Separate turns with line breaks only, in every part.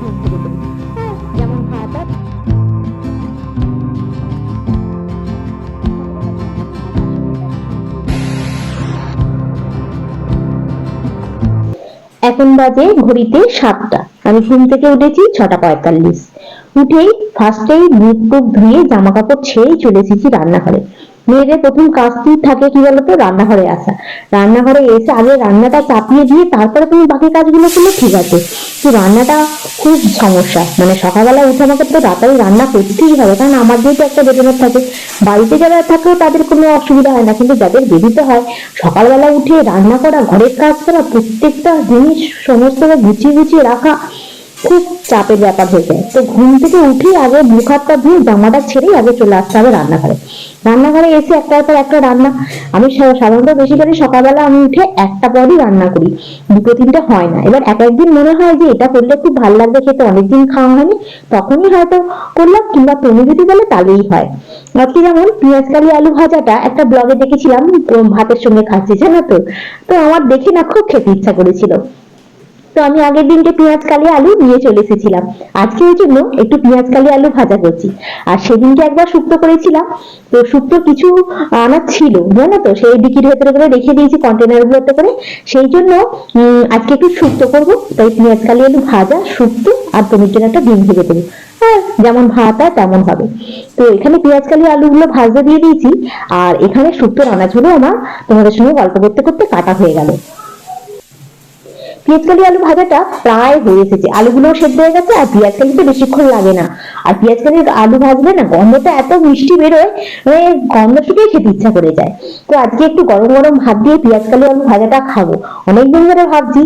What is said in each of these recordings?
এখন বাজে ঘড়িতে সাতটা। আমি ঘুম থেকে উঠেছি ছটা পঁয়তাল্লিশ। উঠেই ফার্স্টেই মুখ টুক ধুয়ে জামা কাপড় ছেড়েই চলে এসেছি রান্নাঘরে। মেয়েদের প্রথম কাজটি থাকে কি বলতো? রান্নাঘরে আসা। রান্নাঘরে এসে আগে রান্নাটা চাপিয়ে দিয়ে তারপরে তুমি বাকি কাজগুলো করলে ঠিক আছে। তো রান্নাটা খুব সমস্যা। মানে সকালবেলা উঠে আমাকে তো রাতারি রান্না করতেই হবে। কারণ আমার যেহেতু একটা বেতনের থাকে, বাড়িতে যারা থাকেও তাদের কোনো অসুবিধা হয় না। কিন্তু যাদের বেরিতে হয়, সকালবেলা উঠে রান্না করা, ঘরের কাজ করা, প্রত্যেকটা জিনিস সমস্ত গুছিয়ে গুছিয়ে রাখা খুব চাপের ব্যাপার হয়ে যায়। তো ঘুম থেকে উঠেই আগে মুখ হাতটা ধুয়ে জামাটা ছেড়েই আগে চলে আসতে হবে রান্নাঘরে। রান্নাঘরে এসে একটার পর একটা রান্না। আমি সাধারণত বেশিরভাগই সকালবেলা আমি উঠে একটা পরই রান্না করি। দুটো তিনটে হয় না। এবার এক একদিন মনে হয় যে এটা করলে খুব ভালো লাগবে, খেতে অনেকদিন খাওয়া হয়নি। তখনই হয়তো করলাম কিংবা তুমি যদি বলে তাহলেই হয়। আজকে যেমন পেঁয়াজ কালি আলু ভাজাটা একটা ব্লগে দেখেছিলাম ভাতের সঙ্গে খাচ্ছি, জানো তো? তো আমার দেখে না খুব খেতে ইচ্ছা করেছিল। তো আমি আগের দিনকে পেঁয়াজ, কালি, আলু নিয়ে চলে এসেছিলাম। আজকে ওই জন্য একটু পেঁয়াজ, কালি, আলু ভাজা করছি। আর সেদিনকে একবার শুক্তো করেছিলাম। তো শুক্তো কিছু আনার ছিল, জানো তো? সেই ডিকির ভেতরে করে রেখে দিয়েছি কন্টেনার গুলোতে করে। সেই জন্য আজকে একটু শুক্তো করব। তাই পেঁয়াজ, কালি, আলু ভাজা, শুক্তো আর তোমার জন্য একটা ডিম ভেজে দেবো। হ্যাঁ যেমন ভাত হয় তেমন হবে। তো এখানে পেঁয়াজ, কালি, আলুগুলো ভাজা দিয়ে দিয়েছি। আর এখানে শুক্তোর আনাজগুলো আমার তোমাদের সঙ্গে গল্প করতে করতে কাটা হয়ে গেল। পেঁয়াজকালি আলু ভাজাটা প্রায় হয়ে এসেছে। আলুগুলো সেদ্ধ হয়ে গেছে আর পেঁয়াজকালি তো বেশিক্ষণ লাগে না। আর পেঁয়াজকালি আলু ভাজলে না গন্ধটা এত মিষ্টি বেরোয় মানে গন্ধ শুকেই খেতে ইচ্ছা করে যায়। তো আজকে একটু গরম গরম ভাত দিয়ে পেঁয়াজকালি আলু ভাজাটা খাব। অনেকদিন ধরে ভাবছি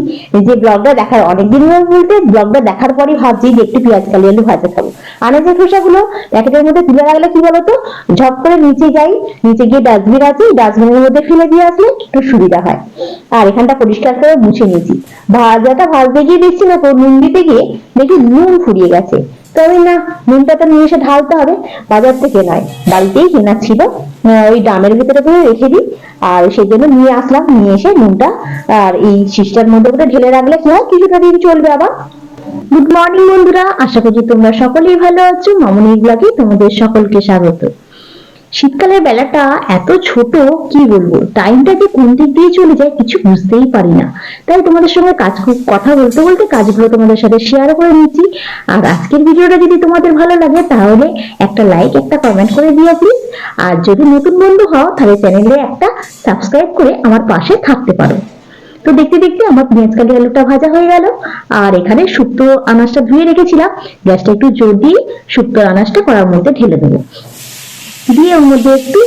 যে ব্লগটা দেখার, অনেকদিন ধরে বলতে ব্লগটা দেখার পরই ভাবছি যে একটু পেঁয়াজকালি আলু ভাজা খাব। আনাজের খোসাগুলো প্যাকেটের মধ্যে তুলে রাখলে কি বলতো, ঝপ করে নিচে যাই, নিচে গিয়ে ডাস্টবিন আছে, ডাস্টবিনের মধ্যে ফেলে দিয়ে আসলে একটু সুবিধা হয়। আর এখানটা পরিষ্কার করে মুছে নিয়েছি। ভাজাটা ভাজতে গিয়ে দেখছি না নুন দিতে গিয়ে দেখি নুন ফুরিয়ে গেছে। তবে না নুনটা তো নিয়ে এসে ঢালতে হবে, বাজার থেকে নয়, বাড়িতেই কেনা ছিল। ওই ড্রামের ভিতরে করে রেখে দিই, আর সেই জন্য নিয়ে আসলাম, নিয়ে এসে নুনটা, আর এই শিষ্টার মধ্যে করে ঢেলে রাখলে কি হয়, কিছুটা দিন চলবে আবার। গুড মর্নিং বন্ধুরা, আশা করছি তোমরা সকলেই ভালো আছো মামনির ব্লগে তোমাদের সকলকে স্বাগত। শীতকালের বেলাটা এত ছোট, কি বলব? টাইমটা যে কোন দিক দিয়ে চলে যায় কিছু বুঝতেই পারি না। তাই তোমাদের সঙ্গে কাজ, কথা বলতে বলতে কাজগুলো তোমাদের সাথে শেয়ার করে নিচ্ছি আর আজকের ভিডিওটা যদি তোমাদের ভালো লাগে, তাহলে একটা লাইক একটা কমেন্ট করে দিও প্লিজ আর যদি নতুন বন্ধু হও, তাহলে চ্যানেলে একটা সাবস্ক্রাইব করে আমার পাশে থাকতে পারো। তো দেখতে দেখতে আমার পেঁয়াজ কালি আলুটা ভাজা হয়ে গেল। আর এখানে শুক্তো আনাজটা ধুয়ে রেখেছিলাম। গ্যাসটা একটু জোর দিয়ে শুক্তো আনাজটা করার মধ্যে ঢেলে দেবো। দিয়ে ওর মধ্যে একটু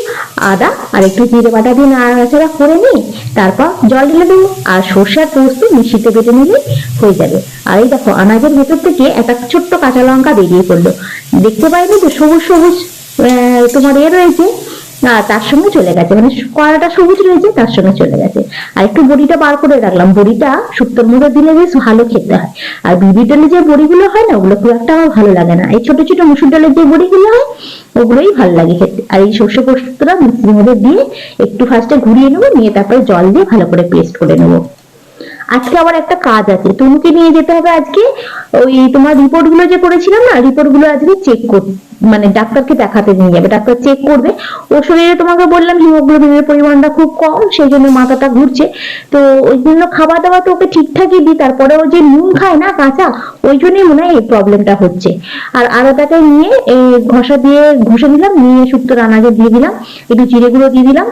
আদা আর একটু জিরে বাটা দিয়ে নাড়াচাড়া করে নিই তারপর জল ঢেলে দেবো। আর সর্ষার পোস্ত মিশিতে বেটে নিলে হয়ে যাবে। আর এই দেখো, আনাজের ভেতর থেকে একটা ছোট্ট কাঁচা লঙ্কা বেরিয়ে পড়ল। দেখতে পাইনি তো? সবুজ সবুজ তোমার এ রয়েছে। তার সঙ্গে চলে গেছে। মানে কড়াটা সবুজ রয়েছে, তার সঙ্গে চলে গেছে। আর একটু বড়িটা বার করে রাখলাম। বড়িটা শুক্তোর মধ্যে দিলে বেশ ভালো খেতে হয়। আর বিবি ডালে যে বড়িগুলো হয় না, ওগুলো খুব একটা আমার ভালো লাগে না। এই ছোট ছোট মুসুর ডালের যে বড়িগুলো হয়, ওগুলোই ভালো লাগে খেতে। আর এই সর্ষে পোস্তটা মিক্সির মধ্যে দিয়ে একটু ফার্স্টে ঘুরিয়ে নেব, নিয়ে তারপরে জল দিয়ে ভালো করে পেস্ট করে নেব। আজকে আবার একটা কাজ আছে। তনুকে নিয়ে যেতে হবে আজকে। ওই তোমার রিপোর্টগুলো যে করেছিলাম না রিপোর্টগুলো আজকে চেক কর মানে ডাক্তারকে দেখাতে নিয়ে যাবে। ডাক্তার চেক করবে। ওর শরীরে তোমাকে বললাম, হিমোগ্লোবিনের পরিমাণটা খুব কম, সেই জন্য মাথাটা ঘুরছে। তো ওই জন্য খাবার দাবার তো ওকে ঠিকঠাকই দিই, তারপরে ও যে নুন খায় না, কাঁচা, ওই জন্যই মনে হয় এই প্রবলেমটা হচ্ছে। আর আলাদাটা নিয়ে এই ঘষা দিয়ে ঘষে দিলাম, নিয়ে শুক্তো রান্নাকে দিয়ে দিলাম, একটু জিরে গুঁড়ো দিয়ে দিলাম।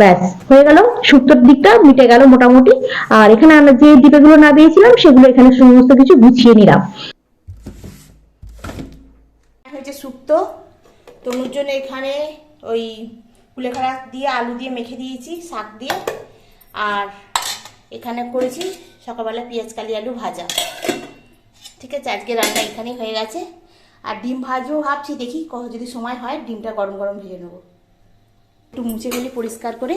ব্যাস, হয়ে গেল। শুক্তোর দিকটা মিটে গেল মোটামুটি। আর এখানে আমরা যে ডিপেগুলো না দিয়েছিলাম সেগুলো এখানে সমস্ত কিছু গুছিয়ে নিলাম।
হয়েছে শুক্তো তনুর জন্য এখানে ওই কুলেখাড়া দিয়ে আলু দিয়ে মেখে দিয়েছি, শাক দিয়ে। আর এখানে করেছি সকালবেলা পেঁয়াজ কালি আলু ভাজা। ঠিক আছে, আজকে রান্না এখানেই হয়ে গেছে। আর ডিম ভাজবো ভাবছি, দেখি যদি সময় হয়, ডিমটা গরম গরম ভেজে নেব। একটু মুছে ফেলি পরিষ্কার করে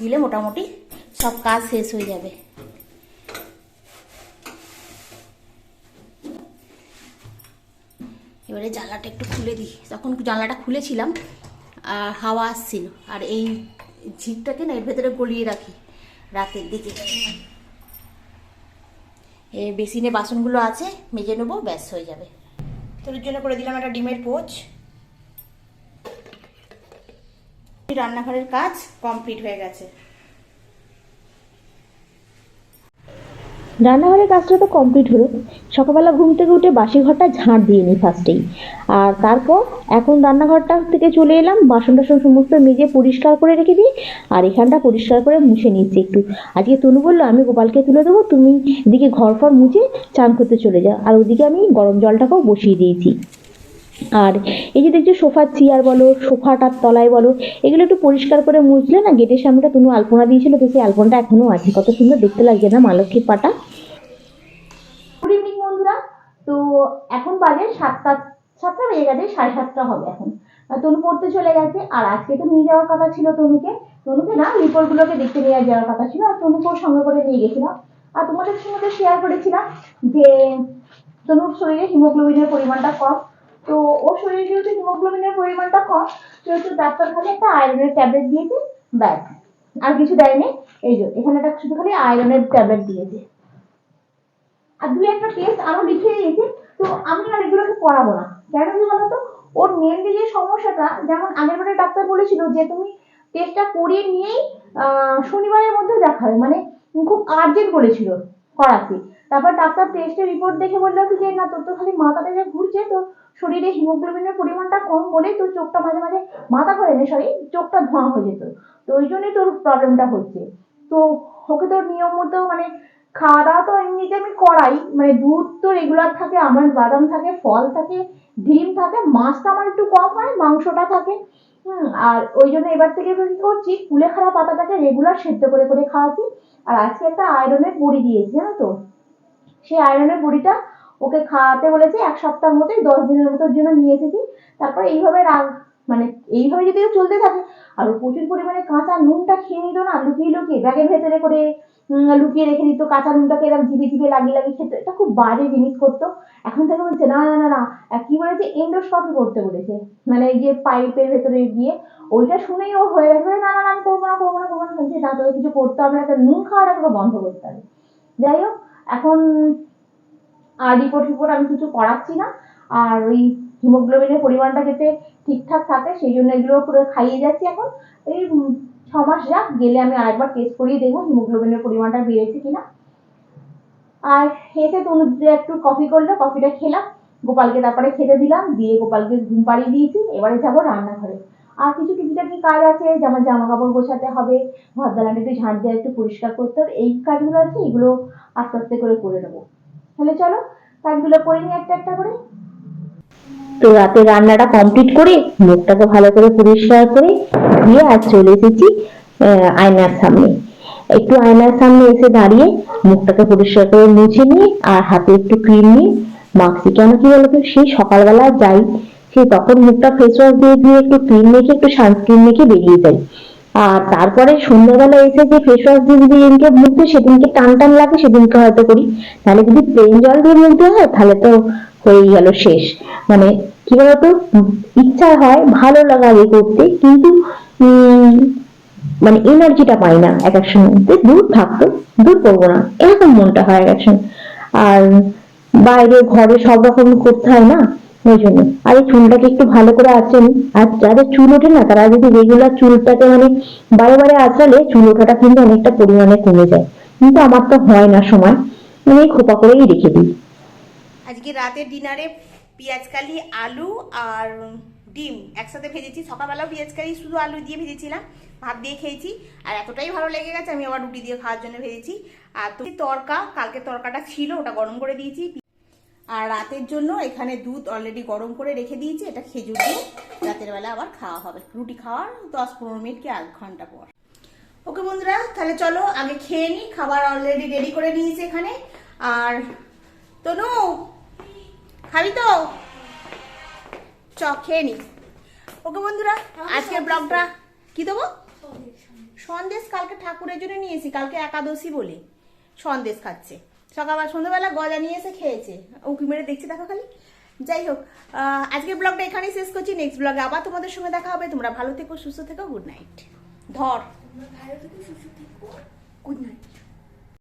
দিলে মোটামুটি সব কাজ শেষ হয়ে যাবে। এবারে জানলাটা একটু খুলে দিই। তখন জানলাটা খুলেছিলাম আর হাওয়া আসছিল। আর এই ঝিকটাকে না এর ভেতরে গলিয়ে রাখি রাতের দিকে। এ বেসিনে বাসনগুলো আছে, মেজে নেব, ব্যাস হয়ে যাবে। তোর জন্য করে দিলাম একটা ডিমের পোচ। রান্নাঘরের কাজ কমপ্লিট হয়ে গেছে।
রান্নাঘরের কাজটা তো কমপ্লিট হলো। সকালবেলা ঘুম থেকে উঠে বাসি ঘরটা ঝাঁট দিয়ে নিই ফার্স্টেই। আর তারপর এখন রান্নাঘরটা থেকে চলে এলাম বাসন টাসন সমস্ত মেজে পরিষ্কার করে রেখে দিই, আর এখানটা পরিষ্কার করে মুছে নিচ্ছি একটু। আজকে তনু বলল, আমি গোপালকে তুলে দেবো, তুমি এদিকে ঘর ফর মুছে চান করতে চলে যাও। আর ওদিকে আমি গরম জলটাকেও বসিয়ে দিয়েছি। আর এই যে দেখছ সোফার চেয়ার বলো, সোফাটার তলায় বলো, এগুলো একটু পরিষ্কার করে মুছলে না গেটের সামনেটা তুমি আলপনা দিয়েছিল, তো সেই আলপনাটা এখনও আছে। কত সুন্দর দেখতে লাগছে না মা লক্ষ্মীর পাটা। গুড ইভিনিং বন্ধুরা। তো এখন বাজে সাতটা সাতটা বেজে গেছে, সাড়ে সাতটা হবে এখন। তনু পড়তে চলে গেছে, আর আজকে তো নিয়ে যাওয়ার কথা ছিল তনুকে। তনুকে না রিপোর্টগুলোকে দেখতে নিয়ে যাওয়ার কথা ছিল, আর তনুকেও সঙ্গে করে নিয়ে গেছিলাম আর তোমাদের সঙ্গে শেয়ার করেছিলাম যে, তনুর শরীরে হিমোগ্লোবিনের পরিমাণটা কম। তো ওর শরীরে যেহেতু হিমোগ্লোবিনের পরিমাণটা কম, সেহেতু ডাক্তার খালি একটা আয়রনের ট্যাবলেট দিয়েছে, ব্যাস। আর কিছু দেয়নি। এই যে, এখানে একটা শুধু খালি আয়রনের ট্যাবলেট দিয়েছে। আর দুই একটা টেস্ট আরও লিখে দিয়েছে, তো আমি আর এগুলোকে করাবো না। কেন কি বলতো, ওর মেনলি যে সমস্যাটা, যেমন আগের বারে ডাক্তার বলেছিল যে তুমি টেস্টটা করিয়ে নিয়েই শনিবারের মধ্যে দেখাবে। মানে খুব আর্জেন্ট বলেছিল করাতে। তারপর ডাক্তার টেস্টের রিপোর্ট দেখে বলল যে, না, তোর তো খালি মাথাটা যে ঘুরছে, তো শরীরে হিমোগ্লোবিনের পরিমাণটা কম বলে তোর চোখটা মাঝে মাঝে মাথা করে না, সরি, চোখটা ধোঁয়া হয়ে যেত। তো ওই জন্যই তোর প্রবলেমটা হচ্ছে। তো ওকে তোর নিয়ম মতো মানে খাওয়া দাওয়া তো এমনিতে আমি করাই। মানে দুধ তো রেগুলার থাকে আমার বাদাম থাকে, ফল থাকে, ডিম থাকে, মাছটা আমার একটু কম হয়, মাংসটা থাকে। হুম, আর ওই জন্য এবার থেকে কি করছি, কুলেখাড়া পাতাটাকে রেগুলার সেদ্ধ করে করে খাওয়াচ্ছি। আর আজকে একটা আয়রনের বড়ি দিয়েছি, জানো তো? সেই আয়রনের বড়িটা ওকে খাওয়াতে বলেছে, এক সপ্তাহের মতোই দশ দিনের মতোর জন্য নিয়ে এসেছি। তারপরে এইভাবে রাগ মানে এইভাবে যদি চলতে থাকে, আর প্রচুর পরিমাণে কাঁচা নুনটা খেয়ে নিত না, লুকিয়ে লুকিয়ে, ব্যাগের ভেতরে করে লুকিয়ে রেখে দিত, কাঁচা নুনটাকে এরকম জিভে জিভে লাগিয়ে লাগিয়ে খেত। এটা খুব বাজে জিনিস করতো। এখন থেকে বলছে, না না না না। কি বলেছে? এন্ডোস্কপি করতে বলেছে। মানে এই যে পাইপের ভেতরে গিয়ে, ওইটা শুনেই ও হয়ে গেছে। না না আমি করব না করব না করব না। বলছে না তোকে কিছু করতে হবে না, একটা নুন খাওয়াটা তোকে বন্ধ করতে হবে। যাই হোক, এখন রিপোর্ট টিপোর্ট আমি কিছু করাচ্ছি না। আর ওই হিমোগ্লোবিনের পরিমাণটা যাতে ঠিকঠাক থাকে, সেই জন্য এগুলো পুরো খাইয়ে যাচ্ছি এখন। এই ছ মাস যাক, গেলে আমি আরেকবার টেস্ট করিয়ে দেখব হিমোগ্লোবিনের পরিমাণটা বেড়েছে কিনা। আর এসে তনুজ একটু কফি করল কফিটা খেলাম। গোপালকে তারপরে খেতে দিলাম, দিয়ে গোপালকে ঘুম পাড়িয়ে দিয়েছি। এবারে যাব রান্নাঘরে। আর কিছু টুকিটাকি কাজ আছে যেমন জামা কাপড় গোছাতে হবে ঘর দালানটা একটু ঝাঁট দেওয়া একটু পরিষ্কার করতে হবে। এই কাজগুলো আছে, এগুলো আস্তে আস্তে করে করে নেব। তাহলে চলো কাজগুলো করে নিই একটা একটা করে। তো রাতে রান্নাটা কমপ্লিট করে, মুখটাকে ভালো করে পরিষ্কার করে দিয়ে আর চলে এসেছি আয়নার সামনে। একটু আয়নার সামনে এসে দাঁড়িয়ে মুখটাকে পরিষ্কার করে মুছে নিয়ে আর হাতে একটু ক্রিম নিয়ে মাখছি কেন কি বলতো, সেই সকালবেলা যাই সেই তখন মুখটা ফেস ওয়াশ দিয়ে দিয়ে একটু ক্রিম মেখে, একটু সানস্ক্রিন মেখে বেরিয়ে যাই। আর তারপরে সন্ধ্যাবেলা এসে যে ফেস ওয়াশ দিয়ে যদি যেদিনকে মুখ দিই সেদিনকে টান টান লাগে, সেদিনকে হয়তো করি। তাহলে যদি প্লেন জল দিয়ে মুখ দেওয়া হয়, তাহলে তো হয়েই গেল শেষ। মানে কি বলতো, ইচ্ছা হয় ভালো লাগা আগে করতে, কিন্তু মানে এনার্জিটা পাই না এক এক সময়। দূর থাকতো, দূর করব না, এরকম মনটা হয় এক এক সময়। আর বাইরে, ঘরে সব রকম করতে হয় না। ওই জন্য। আর এই চুলটাকে একটু ভালো করে আর যাদের চুল ওঠে না, তারা যদি রেগুলার চুলটাকে মানে বারে চুল ওঠাটা কিন্তু অনেকটা পরিমাণে কমে যায়। কিন্তু আমার তো হয় না সময় আমি খোপা করেই রেখে দিই।
আজকে ডিনারে আলু আর ডিম একসাথে ভেজেছি। সকালবেলাও পেঁয়াজকালি শুধু আলু দিয়ে ভেজেছিলাম। ভাত দিয়ে খেয়েছি। আর এতটাই ভালো লেগে গেছে, আমি আবার রুটি দিয়ে খাওয়ার জন্য ভেজেছি। আর তরকা, কালকে তরকাটা ছিল, ওটা গরম করে দিয়েছি। আর রাতের জন্য এখানে দুধ অলরেডি গরম করে রেখে দিয়েছি এটা খেজুর দিয়ে। রাতের বেলা আবার খাওয়া হবে। রুটি খাওয়ার দশ পনেরো মিনিট কি আধ ঘণ্টা পর। ওকে বন্ধুরা তাহলে চলো আগে খেয়ে নিই খাবার অলরেডি রেডি করে নিয়েছি এখানে। আর তনু খাবি তো? চ খেয়ে নি। ওকে বন্ধুরা আজকের ব্লগটা কি দেবো? সন্দেশ কালকে ঠাকুরের জন্য নিয়েছি কালকে একাদশী বলে। সন্দেশ খাচ্ছে। সকাল সন্ধ্যাবেলা গজা নিয়ে এসে খেয়েছে। উঁকি মেরে দেখছি দেখো খালি। যাই হোক আজকে আজকের ব্লগটা এখানেই শেষ করছি। নেক্সট ব্লগে আবার তোমাদের সঙ্গে দেখা হবে। তোমরা ভালো থেকো সুস্থ থেকো গুড নাইট ধর।
ভালো থেকো সুস্থ থেকো। Good night